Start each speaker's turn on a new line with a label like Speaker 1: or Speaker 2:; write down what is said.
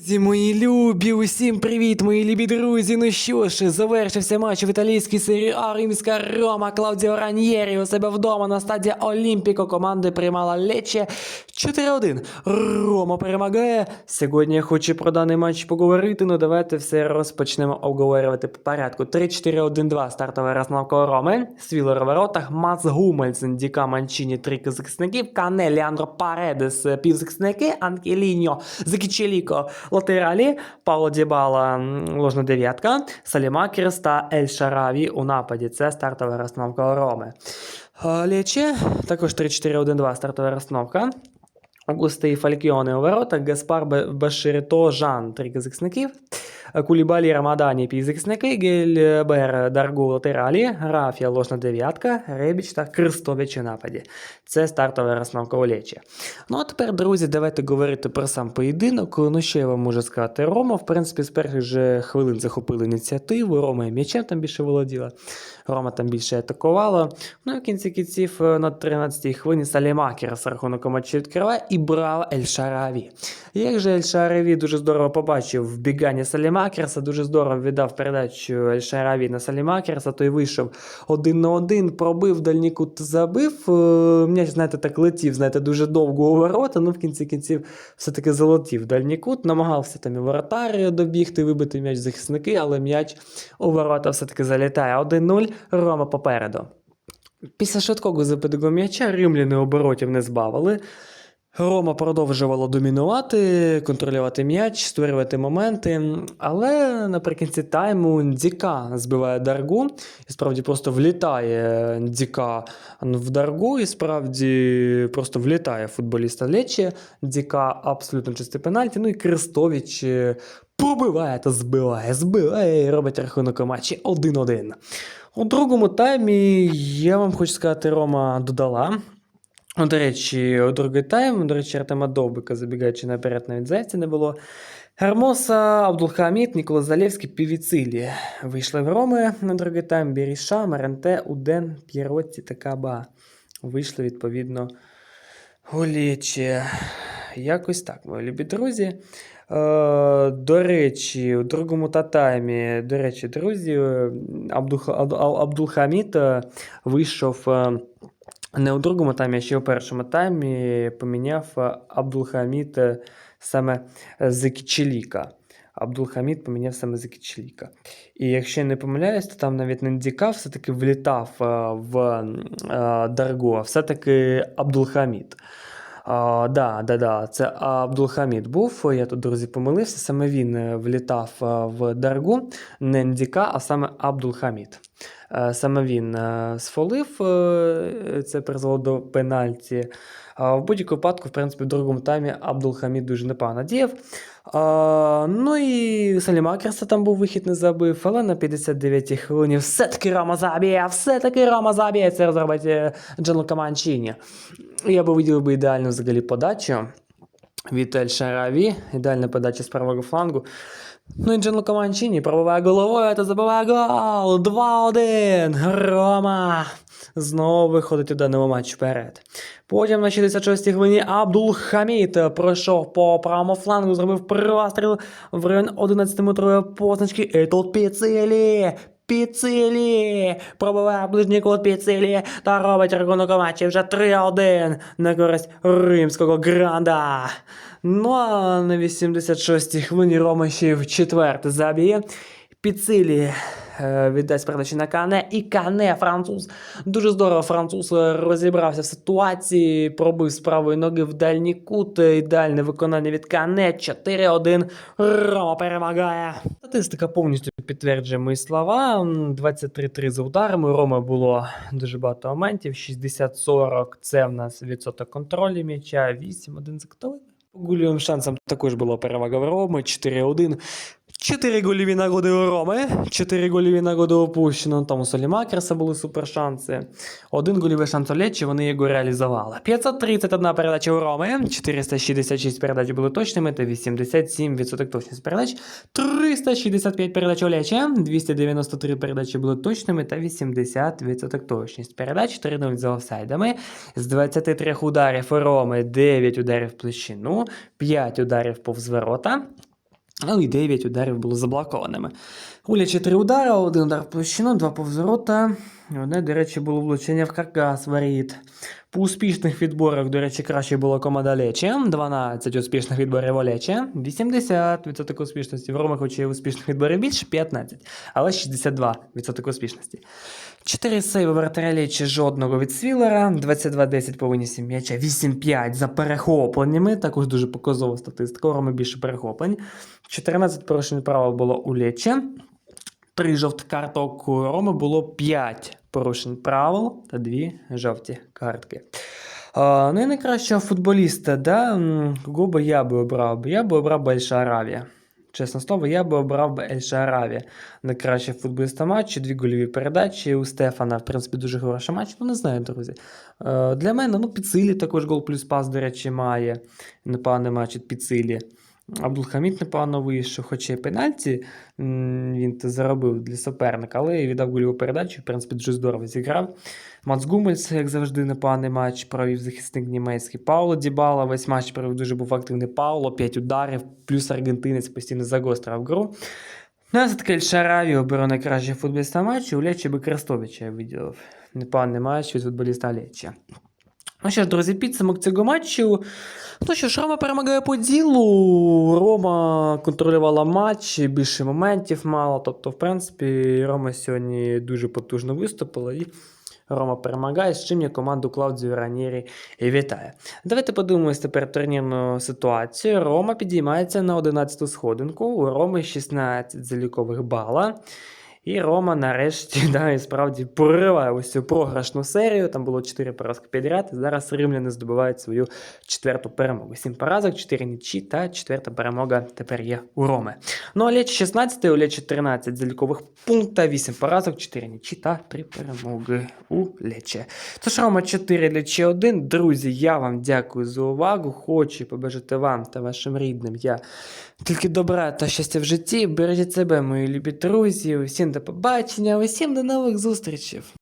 Speaker 1: Друзі, мої любі, усім привіт, мої любі друзі. Ну що ж, завершився матч в італійській серії А Римська Рома Клаудіо Раньєрі у себе вдома на стадії Олімпіко команди приймала Лече 4-1. Рома перемагає. Сьогодні я хочу про даний матч поговорити, ну давайте все розпочнемо обговорювати по порядку. 3-4-1-2 стартова розновка Роми. Свілер у воротах, Мац Гумельсен, Діка Манчині, три захисників, Кане, Леандро Паредес, півзахисники, Анкеліньо, Закічеліко, латералі, Пауло Дібала, ложна дев'ятка, Салімакерс та Ель Шараві у нападі. Це стартова розстановка Роми. Лече, також 3-4-1-2 стартова розстановка. Густий Фалькіони у воротах, Гаспар Баширито, Жан, три захисників. Кулібалі, Рамадані, півзахисники, Гельбер, Даргу, латералі, Рафія, ложна дев'ятка, Ребіч та Крестович нападі. Це стартова розстановка у. Ну а тепер, друзі, давайте говорити про сам поєдинок. Ну що я вам можу сказати? Рома, в принципі, з перших же хвилин захопили ініціативу. Рома і м'ячем там більше володіла. Рома там більше атакувала. Ну і в кінці кінців е, на 13-й хвилині Салімакер з рахунком матчу відкриває і брав Ель Шараві. Як же Ель Шараві дуже здорово побачив вбігання Салімакерса, дуже здорово віддав передачу Ель Шараві на Салімакерса, той вийшов один на один, пробив дальній кут, забив. Е, М'яч, знаєте, так летів, знаєте, дуже довго у ворота, ну в кінці кінців все-таки залетів дальній кут, намагався там і воротар добігти, вибити м'яч захисники, але м'яч у ворота все-таки залітає. 1-0, Рома попереду. Після швидкого запитого м'яча римляни оборотів не збавили. Рома продовжувала домінувати, контролювати м'яч, створювати моменти. Але наприкінці тайму Діка збиває Даргу і справді просто влітає Діка в Даргу, і справді просто влітає футболіста Лечі. Діка абсолютно чистий пенальті. Ну і Крестович е, пробиває та збиває, збиває і робить рахунок у матчі 1-1. У другому таймі я вам хочу сказати, Рома додала. Ну, До речі, другий тайм, до речі, Артема Довбика, забігаючи наперед, навіть зайця не було. Гермоса, Абдулхамід, Нікола Залєвський, Півіцилі. Вийшли в Роми на другий тайм. Біріша, Маренте, Уден, П'єротті та Каба. Вийшли, відповідно, Голічі. Якось так, мої любі друзі. Е, до речі, у другому та таймі, до речі, друзі, е, Абдулхамід е, вийшов. Е, не у другому таймі, а ще у першому таймі поміняв е, Абдулхамід е, саме з Кічеліка. Абдулхамід поміняв саме з І якщо я не помиляюсь, то там навіть не Діка все-таки влітав е, в е, Дарго, а все-таки Абдулхамід. Да, да, да, це Абдулхамід був. Я тут, друзі, помилився. Саме він е, влітав е, в Даргу, не Ndіка, а саме Абдулхамід. Е, Саме він е, сфолив, е, це призвело до пенальті. В будь-якому випадку, в принципі, в другому таймі Абдулхамід дуже непогано діяв. Ну і Салімакерса там був вихід не забив, але на 59-й хвилині все-таки Рома заб'є, все-таки Рома заб'є, це зробить е, Джанлука Манчіні. Я би виділив би ідеальну взагалі подачу від Ель Шараві, ідеальна подача з правого флангу. Ну і Джанлука Манчіні пробиває головою та забиває гол. 2-1. Рома знову виходить у даному матчі вперед. Потім на 66-й хвилині Абдул Хамід пройшов по правому флангу, зробив простріл в район 11-метрової позначки. Тут Піцелі! Піцелі! Пробиває ближній кут Піцилі та робить рахунок у матчі вже 3-1 на користь римського гранда. Ну а на 86-й хвилині Рома ще в четверте заб'є. Піцилі віддасть передачі на Кане, і Кане, француз. Дуже здорово француз е, розібрався в ситуації, пробив з правої ноги в дальній кут. е, Ідеальне виконання від Кане. 4-1. Рома перемагає. Статистика повністю підтверджує мої слова. 23-3 за ударами. У Роми було дуже багато моментів. 60-40 це в нас відсоток контролю м'яча, 8-1 за. По гольовим шансам також була перевага в Роми 4-1. Чотири гольові нагоди у Роми, чотири гольові нагоди опущено. Там у Солімакерса були супершанси. Один гольовий шанс у Лечі, вони його реалізували. 531 передача у Роми, 466 передач були точними та 87% точність передач. 365 передач у Лечі, 293 передачі були точними та 80% точність передач. 3 за офсайдами. З 23 ударів у Роми 9 ударів в площину, 5 ударів повз ворота. Ну і 9 ударів було заблокованими. Лечі 3 удари, один удар в площину, два повз ворота. І Одне, до речі, було влучення в каркас воріт. По успішних відборах, до речі, краще була команда Лечі. 12 успішних відборів у Лечі, 80% успішності. В Роми, хоч і успішних відборів більше, 15, але 62% успішності. 4 сейви вратаря Лечі, жодного від Свілера, 22-10 по винісі м'яча, 8-5 за перехопленнями, також дуже показова статистика, Роми більше перехоплень. 14 порушень правил було у Лечі. Три жовтих карток у Роми було 5 порушень правил та 2 жовті картки. Ну і найкращого футболіста, да? кого би я би обрав? Я би обрав би Ель-Шараві. Чесне слово, я би обрав би Ель-Шараві. Найкращий футболіста матчу, дві гольові передачі у Стефана, в принципі, дуже хороший матч. Ну, не знаю, друзі. Е, для мене, ну, Піцилі також гол плюс пас, до речі, має. Непоганий матч від Піцилі. Абдулхамід непогано вийшов, хоча й пенальті він заробив для суперника, але і віддав гольову передачу, в принципі, дуже здорово зіграв. Мац Гумельс, як завжди, непоганий матч провів захисник німецький. Пауло Дібала весь матч провів дуже був активний Пауло, 5 ударів, плюс аргентинець постійно загострив гру. Ну, а все-таки Шараві оберу найкращий футболіста матчу, у Лечі Крестовича я виділив. Непоганий матч від футболіста Лечі. Ну що ж, друзі, підсумок цього матчу. Ну що ж, Рома перемагає по ділу. Рома контролювала матч, більше моментів мала. Тобто, в принципі, Рома сьогодні дуже потужно виступила і Рома перемагає, з чим я команду Клаудіо Ранєрі і вітає. Давайте подивимось тепер турнірну ситуацію. Рома підіймається на 11-ту сходинку. У Роми 16 залікових бала. І Рома нарешті да, і справді прориває ось цю програшну серію. Там було 4 поразки підряд. І зараз римляни здобувають свою четверту перемогу. 7 поразок, 4 нічі та четверта перемога тепер є у Роми. Ну а Лечі 16, у Лечі 13 залікових пункта, 8 поразок, 4 нічі та 3 перемоги у Лечі. Тож Рома 4, Лечі 1. Друзі, я вам дякую за увагу. Хочу побажати вам та вашим рідним. Я тільки добра та щастя в житті. Бережіть себе, мої любі друзі. До побачення, усім до нових зустрічей.